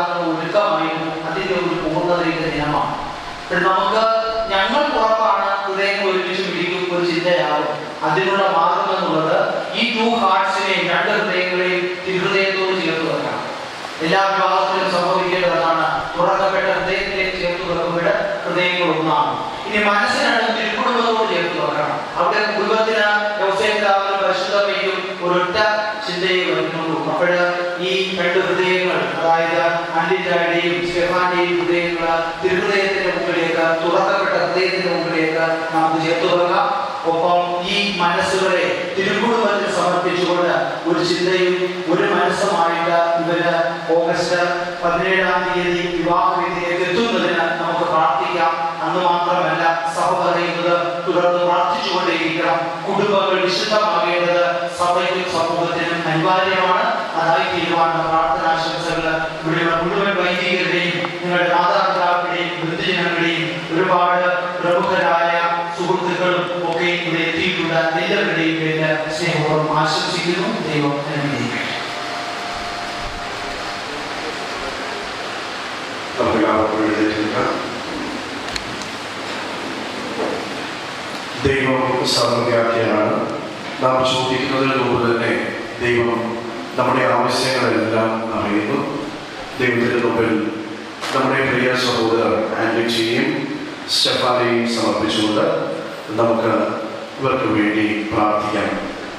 ഒരുക്കമായിരുന്നു അതിന്റെ ഒരു പൂർണതയുടെ ദിനമാണ്. നമുക്ക് ഞങ്ങൾ പുറത്താണ് ഹൃദയം ഒരുമിച്ച് പിടിക്കും ഒരു ചിന്തയാകും അതിനുള്ള മാർഗം എന്നുള്ളത് ഈ ടു ഹാർട്സിനെയും രണ്ട് ഹൃദയങ്ങളെയും തിരുഹൃദയത്തോട് ചേർത്ത് വെക്കണം. എല്ലാ വിവാഹത്തിലും സംഭവിക്കേണ്ടതാണ് തുറക്കപ്പെട്ട ഹൃദയത്തിലേക്ക് ചേർത്ത് വെക്കുമ്പോൾ ഹൃദയങ്ങൾ ഒന്നാണ് ഇനി മനസ്സിനാണ് തിരുക്കുടുംബത്തോട് ചേർത്ത് വെക്കണം. അവിടെ അണ്ടിറ്റായുടെയും സ്റ്റെഫാന്റെയും ഹൃദയങ്ങൾ തിരുഹൃദയത്തിന്റെ മുമ്പിലേക്ക് തുറക്കപ്പെട്ട ഹൃദയത്തിന്റെ മുമ്പിലേക്ക് നമുക്ക് ചേർത്തു തുടങ്ങാം. ഒപ്പം ഈ മനസ്സുകളെ തിരുക്കുടുംബത്തിൽ സമർപ്പിച്ചുകൊണ്ട് ഒരു ചിന്തയും ഒരു മനസ്സുമായിട്ട് ഇവർ ഓഗസ്റ്റ് പതിനേഴാം തീയതി വിവാഹവേദിയിലേക്ക് എത്തുന്നതിന് നമുക്ക് പ്രാർത്ഥിക്കാം. അന്ന് മാത്രമല്ല സഭ പറയുന്നത് തുടർന്ന് പ്രാർത്ഥിച്ചുകൊണ്ടേയിരിക്കണം. കുടുംബങ്ങൾ വിശുദ്ധമാകേണ്ടത് സഭയ്ക്കും സമൂഹത്തിനും അനിവാര്യമാണ്. അതായി തീരുമാനം പ്രാർത്ഥനാശംസകൾ സ്നേഹപൂർവം ആശംസിക്കുന്നു ദൈവം അനുഗ്രഹിക്കട്ടെ ദൈവം സർവവ്യാപ്തിയാണ് നാം ചോദിക്കുന്നതിന് മുമ്പ് തന്നെ ദൈവം നമ്മുടെ ആവശ്യങ്ങളെല്ലാം അറിയുന്നു. ദൈവത്തിന്റെ മുമ്പിൽ നമ്മുടെ പ്രിയ സഹോദരർ ആൻഡിച്ചിയും സ്റ്റെഫാനെയും സമർപ്പിച്ചുകൊണ്ട് നമുക്ക് ഇവർക്ക് വേണ്ടി പ്രാർത്ഥിക്കാം.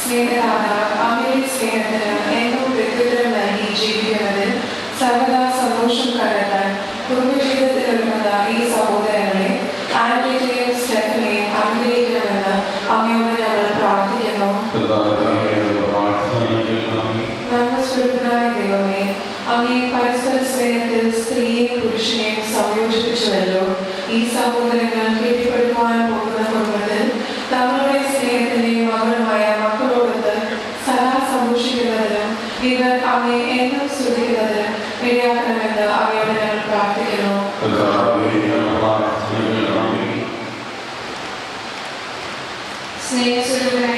സ്നേഹനാഥ അങ്ങയുടെ സ്നേഹത്തിന് വ്യക്തിത്വം നൽകി ജീവിക്കുന്നതിൽ സർവദാ സന്തോഷം കണ്ടെത്താൻ കുടുംബജീവിതത്തിൽ ഒരുങ്ങുന്ന ഈ സഹോദരങ്ങളെ ആന്റിയെയും സ്റ്റെഫിനെയും അനുഗ്രഹിക്കണമെന്ന് അങ്ങയോട് ഞങ്ങൾ പ്രാർത്ഥിക്കുന്നു നന്മസ്വരൂപനായ ദൈവമേ അങ്ങേ പരസ്പര സ്നേഹത്തിൽ സ്ത്രീയെയും പുരുഷനെയും സംയോജിപ്പിച്ചുവല്ലോ ഈ സഹോദരങ്ങൾ കെട്ടിപ്പടുക്കുവാൻ പോകുന്ന കുടുംബത്തിൽ തങ്ങളുടെ സ്നേഹത്തിന്റെ മകളുമായ മക്കളോടൊത്ത് സദാ സന്തോഷിക്കുന്നതിനും ഇവർ അവയെ എന്നും ശ്രദ്ധിക്കുന്നതിനും ഇടയാക്കണമെന്ന് അവയോട് ഞങ്ങൾ പ്രാർത്ഥിക്കുന്നു. സ്നേഹസ്വരൂപനായ